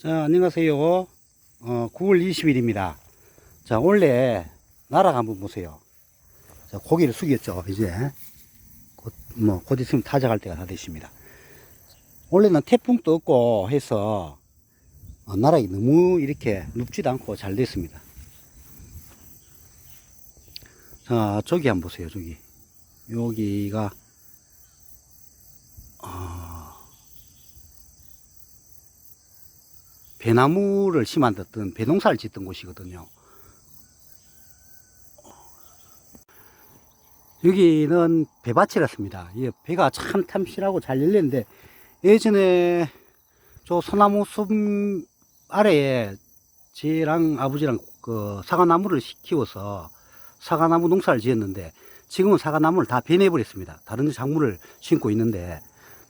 자, 안녕하세요. 어, 9월 20일입니다. 자, 원래 나락 한번 보세요. 자, 고기를 숙였죠, 이제. 곧, 뭐, 곧 있으면 타작할 때가 다 됐습니다. 원래는 태풍도 없고 해서, 어, 나락이 너무 이렇게 눕지도 않고 잘 됐습니다. 자, 저기 한번 보세요, 저기. 여기가, 배나무를 심어뒀던 배농사를 짓던 곳이거든요. 여기는 배밭이랐습니다. 이 배가 참 탐실하고 잘 열렸는데 예전에 저 소나무 숲 아래에 제랑 아버지랑 그 사과나무를 키워서 사과나무 농사를 지었는데 지금은 사과나무를 다 베내버렸습니다. 다른 작물을 심고 있는데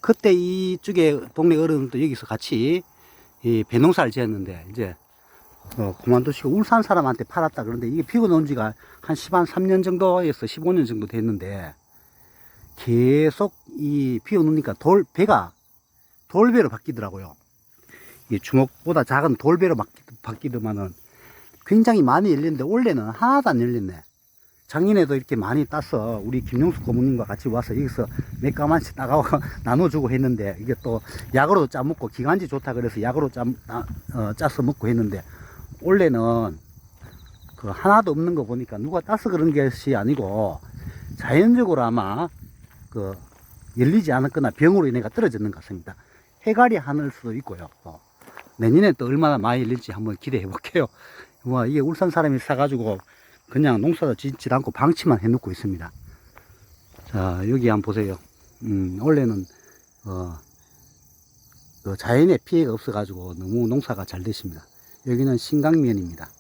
그때 이쪽에 동네 어른도 여기서 같이 이 배농사를 지었는데 이제 어, 그만두시고 울산 사람한테 팔았다 그런데 이게 피고 놓은 지가 한 10 한 3년 정도에서 15년 정도 됐는데 계속 이 피고 놓으니까 돌 배가 돌배로 바뀌더라고요. 이 주먹보다 작은 돌배로 바뀌, 바뀌더만은 굉장히 많이 열렸는데 올해는 하나도 안 열렸네. 작년에도 이렇게 많이 따서 우리 김용수 고모님과 같이 와서 여기서 몇 가만씩 따가고 나눠주고 했는데 이게 또 약으로 짜먹고 기관지 좋다 그래서 약으로 짜, 아, 어, 짜서 먹고 했는데 원래는 그 하나도 없는 거 보니까 누가 따서 그런 것이 아니고 자연적으로 아마 그 열리지 않았거나 병으로 인해가 떨어졌는 것 같습니다. 해갈이 하늘 수도 있고요. 어. 내년에 또 얼마나 많이 열릴지 한번 기대해 볼게요. 와, 이게 울산 사람이 사가지고 그냥 농사도 짓지 않고 방치만 해놓고 있습니다. 자, 여기 한번 보세요. 음, 원래는, 어, 그 자연의 피해가 없어가지고 너무 농사가 잘 됐습니다. 여기는 신강면입니다.